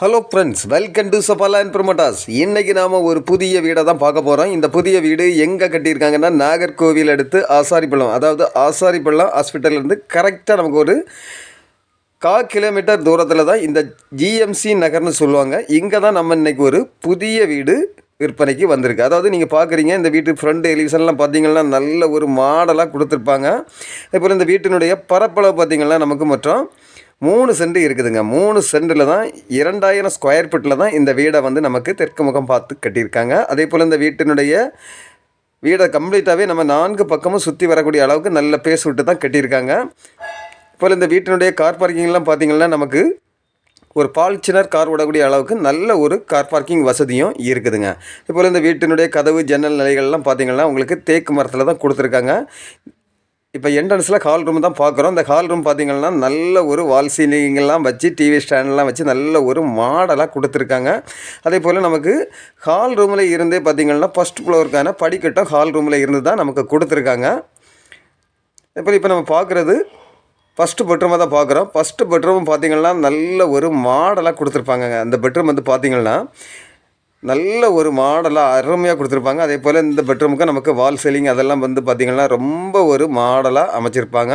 Hello friends welcome to Sabala and promoters இன்றைக்கி நாம் ஒரு புதிய வீடை தான் பார்க்க போகிறோம் இந்த புதிய வீடு எங்கே கட்டியிருக்காங்கன்னா நாகர்கோவில் அடுத்து ஆசாரிப்பள்ளம். அதாவது ஆசாரிப்பள்ளம் ஹாஸ்பிட்டல்லேருந்து கரெக்டாக நமக்கு ஒரு கா கிலோமீட்டர் தூரத்தில் தான் இந்த ஜிஎம்சி நகர்னு சொல்லுவாங்க. இங்கே தான் நம்ம இன்றைக்கி ஒரு புதிய வீடு விற்பனைக்கு வந்திருக்கு. அதாவது நீங்கள் பார்க்குறீங்க இந்த வீட்டு ஃப்ரண்ட் எலிவிஷன்லாம் பார்த்தீங்கன்னா நல்ல ஒரு மாடலாக கொடுத்துருப்பாங்க. அப்புறம் இந்த வீட்டினுடைய பரப்பளவு பார்த்திங்கன்னா நமக்கு மற்றும் மூணு சென்ட் இருக்குதுங்க. மூணு சென்டில் தான் இரண்டாயிரம் ஸ்கொயர் ஃபீட்டில் தான் இந்த வீடை வந்து நமக்கு தெற்கு முகம் பார்த்து கட்டியிருக்காங்க. அதே போல் இந்த வீட்டினுடைய வீடை கம்ப்ளீட்டாகவே நம்ம நான்கு பக்கமும் சுற்றி வரக்கூடிய அளவுக்கு நல்ல பேஸ் விட்டு தான் கட்டியிருக்காங்க. இப்போ இந்த வீட்டினுடைய கார் பார்க்கிங்லாம் பார்த்தீங்கன்னா நமக்கு ஒரு பால்ச்சினர் கார் விடக்கூடிய அளவுக்கு நல்ல ஒரு கார் பார்க்கிங் வசதியும் இருக்குதுங்க. இப்போ இந்த வீட்டினுடைய கதவு ஜன்னல் நிலைகள்லாம் பார்த்தீங்கன்னா உங்களுக்கு தேக்கு மரத்தில் தான் கொடுத்துருக்காங்க. இப்போ என்ட்ரன்ஸில் ஹால் ரூம் தான் பார்க்குறோம். இந்த ஹால் ரூம் பார்த்தீங்கன்னா நல்ல ஒரு வால் சீலிங்கெல்லாம் வச்சு டிவி ஸ்டாண்ட்லாம் வச்சு நல்ல ஒரு மாடலாக கொடுத்துருக்காங்க. அதே போல் நமக்கு ஹால் ரூமில் இருந்தே பார்த்தீங்கன்னா ஃபஸ்ட் ஃப்ளோருக்கான படிக்கட்டும் ஹால் ரூமில் இருந்து தான் நமக்கு கொடுத்துருக்காங்க. இப்போ இப்போ நம்ம பார்க்குறது ஃபஸ்ட்டு பெட்ரூமாக தான் பார்க்குறோம். ஃபஸ்ட்டு பெட்ரூம் பார்த்தீங்கன்னா நல்ல ஒரு மாடலாக கொடுத்துருப்பாங்க அந்த பெட்ரூம் வந்து பார்த்தீங்கன்னா நல்ல ஒரு மாடலாக அருமையாக கொடுத்துருப்பாங்க. அதே போல் இந்த பெட்ரூமுக்கு நமக்கு வால் சீலிங் அதெல்லாம் வந்து பார்த்திங்கன்னா ரொம்ப ஒரு மாடலாக அமைச்சிருப்பாங்க.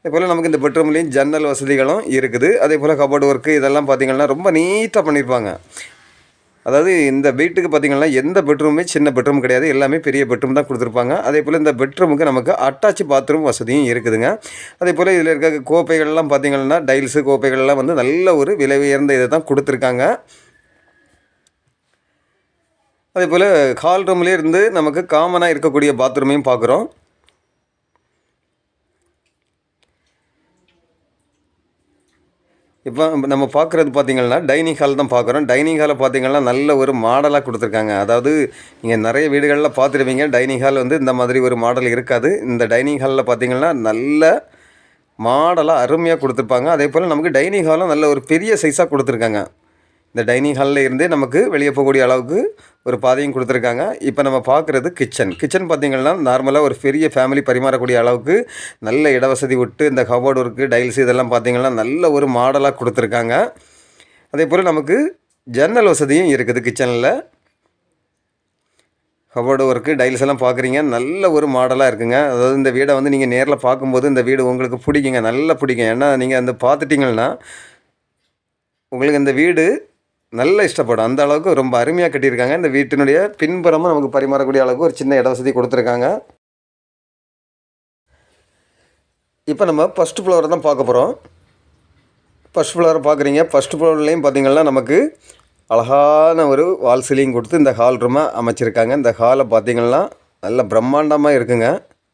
அதே போல் நமக்கு இந்த பெட்ரூம்லேயும் ஜன்னல் வசதிகளும் இருக்குது. அதே போல் கபோர்டு ஒர்க்கு இதெல்லாம் பார்த்திங்கன்னா ரொம்ப நீட்டாக பண்ணியிருப்பாங்க அதாவது இந்த வீட்டுக்கு பார்த்திங்கன்னா எந்த பெட்ரூமே சின்ன பெட்ரூம் கிடையாது. எல்லாமே பெரிய பெட்ரூம் தான் கொடுத்துருப்பாங்க. அதே போல் இந்த பெட்ரூமுக்கு நமக்கு அட்டாச் பாத்ரூம் வசதியும் இருக்குதுங்க. அதே போல் இதில் இருக்க கோப்பைகள்லாம் பார்த்திங்கன்னா டைல்ஸு கோப்பைகள்லாம் வந்து நல்ல ஒரு விலை உயர்ந்த இதை தான் கொடுத்துருக்காங்க. அதே போல் ஹால் ரூம்லேயே இருந்து நமக்கு காமனாக இருக்கக்கூடிய பாத்ரூமையும் பார்க்குறோம். இப்போ நம்ம பார்க்குறது பார்த்திங்கன்னா டைனிங் ஹால் தான் பார்க்குறோம். டைனிங் ஹாலை பார்த்திங்கன்னா நல்ல ஒரு மாடலாக கொடுத்துருக்காங்க. அதாவது நீங்கள் நிறைய வீடுகளில் பார்த்துருவீங்க டைனிங் ஹால் வந்து இந்த மாதிரி ஒரு மாடல் இருக்காது. இந்த டைனிங் ஹாலில் பார்த்திங்கன்னா நல்ல மாடலாக அருமையாக கொடுத்துருப்பாங்க. அதே போல் நமக்கு டைனிங் ஹாலும் நல்ல ஒரு பெரிய சைஸாக கொடுத்துருக்காங்க. இந்த டைனிங் ஹாலில் இருந்தே நமக்கு வெளியே போகக்கூடிய அளவுக்கு ஒரு பாதையும் கொடுத்துருக்காங்க. இப்போ நம்ம பார்க்குறது கிச்சன் கிச்சன் பார்த்திங்கன்னா நார்மலாக ஒரு பெரிய ஃபேமிலி பரிமாறக்கூடிய அளவுக்கு நல்ல இடவசதி விட்டு இந்த கபோர்டு ஒர்க்கு டைல்ஸ் இதெல்லாம் பார்த்திங்கன்னா நல்ல ஒரு மாடலாக கொடுத்துருக்காங்க. அதே போல் நமக்கு ஜன்னல் வசதியும் இருக்குது கிச்சனில் கபோர்டு ஒர்க்கு டைல்ஸ் எல்லாம் பார்க்குறீங்க நல்ல ஒரு மாடலாக இருக்குங்க. அதாவது இந்த வீடை வந்து நீங்கள் நேரில் பார்க்கும்போது இந்த வீடு உங்களுக்கு பிடிக்குங்க நல்லா பிடிக்கும். ஏன்னா நீங்கள் அந்த பார்த்துட்டிங்கன்னா உங்களுக்கு இந்த வீடு நல்ல இஷ்டப்படும். அந்த அளவுக்கு ரொம்ப அருமையாக கட்டியிருக்காங்க. இந்த வீட்டினுடைய பின்புறமும் நமக்கு பரிமாறக்கூடிய அளவுக்கு ஒரு சின்ன இட வசதி கொடுத்துருக்காங்க. இப்போ நம்ம ஃபஸ்ட் ஃப்ளோரை தான் பார்க்க போகிறோம் ஃபஸ்ட் ஃப்ளோரை பார்க்குறீங்க. ஃபஸ்ட் ஃப்ளோர்லேயும் பார்த்திங்கன்னா நமக்கு அழகான ஒரு வால் சீலிங் கொடுத்து இந்த ஹால் ரூமை அமைச்சிருக்காங்க. இந்த ஹாலை பார்த்திங்கன்னா நல்ல பிரம்மாண்டமாக இருக்குங்க.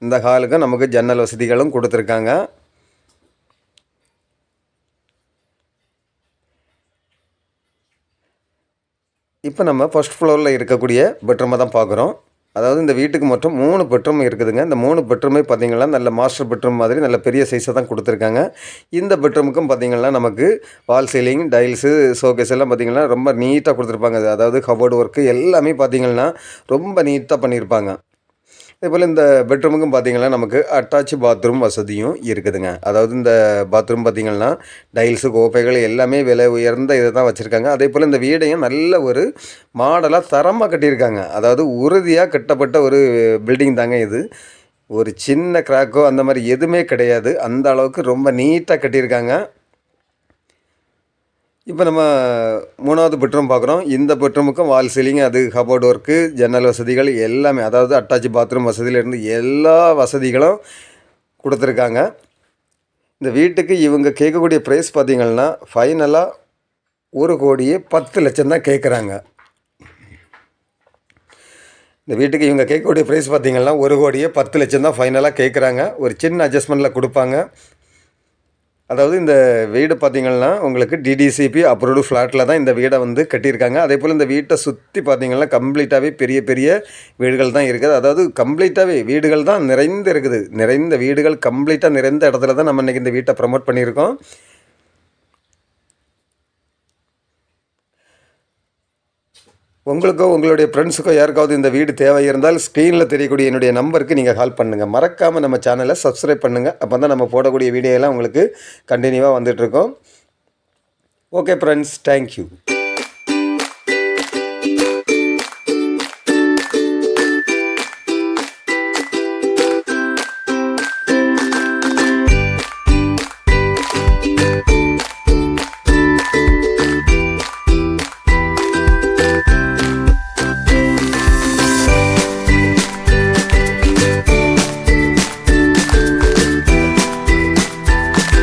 இந்த ஹாலுக்கு நமக்கு ஜன்னல் வசதிகளும் கொடுத்துருக்காங்க. இப்போ நம்ம ஃபஸ்ட் ஃப்ளோரில் இருக்கக்கூடிய பெட்ரூமை தான் பார்க்குறோம். அதாவது இந்த வீட்டுக்கு மொத்தம் மூணு பெட்ரூம் இருக்குதுங்க. இந்த மூணு பெட்ரூமே பார்த்திங்கன்னா நல்ல மாஸ்டர் பெட்ரூம் மாதிரி நல்ல பெரிய சைஸை தான் கொடுத்துருக்காங்க. இந்த பெட்ரூமுக்கும் பார்த்திங்கன்னா நமக்கு வால் சீலிங் டைல்ஸு ஷோகேஸ் எல்லாம் பார்த்திங்கன்னா ரொம்ப நீட்டாக கொடுத்துருப்பாங்க. அதாவது கபோர்டு ஒர்க்கு எல்லாமே பார்த்திங்கன்னா ரொம்ப நீட்டாக பண்ணியிருப்பாங்க. இதேபோல் இந்த பெட்ரூமுக்கும் பார்த்திங்கன்னா நமக்கு அட்டாச் பாத்ரூம் வசதியும் இருக்குதுங்க. அதாவது இந்த பாத்ரூம் பார்த்திங்கன்னா டைல்ஸு கோப்பைகள் எல்லாமே விலை உயர்ந்த இதை தான் வச்சுருக்காங்க. அதே போல் இந்த வீடையும் நல்ல ஒரு மாடலாக தரமாக கட்டியிருக்காங்க. அதாவது உறுதியாக கட்டப்பட்ட ஒரு பில்டிங் தாங்க இது. ஒரு சின்ன கிராக்கோ அந்த மாதிரி எதுவுமே கிடையாது. அந்த அளவுக்கு ரொம்ப நீட்டாக கட்டியிருக்காங்க. இப்போ நம்ம மூணாவது பெட்ரூம் பார்க்குறோம். இந்த பெட்ரூமுக்கும் வால் சீலிங் அது கபோர்டு ஒர்க்கு ஜன்னல் வசதிகள் எல்லாமே அதாவது அட்டாச் பாத்ரூம் வசதியிலேருந்து எல்லா வசதிகளும் கொடுத்துருக்காங்க. இந்த வீட்டுக்கு இவங்க கேட்கக்கூடிய ப்ரைஸ் பார்த்திங்கன்னா ஃபைனலாக ஒரு கோடியே பத்து லட்சம் தான் கேட்குறாங்க. இந்த வீட்டுக்கு இவங்க கேட்கக்கூடிய ப்ரைஸ் பார்த்திங்கன்னா ஒரு கோடியே பத்து லட்சம் தான் ஃபைனலாக கேட்குறாங்க. ஒரு சின்ன அட்ஜஸ்ட்மெண்ட்டில் கொடுப்பாங்க. அதாவது இந்த வீடு பார்த்திங்கன்னா உங்களுக்கு டிடிசிபி அப்ரூவ்டு ஃப்ளாட்டில் தான் இந்த வீடை வந்து கட்டியிருக்காங்க. அதே போல் இந்த வீட்டை சுற்றி பார்த்திங்கன்னா கம்ப்ளீட்டாகவே பெரிய பெரிய வீடுகள் தான் இருக்குது. அதாவது கம்ப்ளீட்டாகவே வீடுகள் தான் நிறைந்து இருக்குது. நிறைந்த வீடுகள் கம்ப்ளீட்டாக நிறைந்த இடத்துல தான் நம்ம இன்றைக்கி இந்த வீட்டை ப்ரமோட் பண்ணியிருக்கோம். உங்களுக்கோ உங்களுடைய ஃப்ரெண்ட்ஸுக்கோ யாருக்காவது இந்த வீடு தேவை இருந்தால் ஸ்க்ரீனில் தெரியக்கூடிய என்னுடைய நம்பருக்கு நீங்கள் கால் பண்ணுங்கள் மறக்காமல் நம்ம சேனலை சப்ஸ்கிரைப் பண்ணுங்கள் அப்போ தான் நம்ம போடக்கூடிய வீடியோலாம் உங்களுக்கு கண்டினியூவாக வந்துட்டுருக்கோம் ஓகே ஃப்ரெண்ட்ஸ் தேங்க்யூ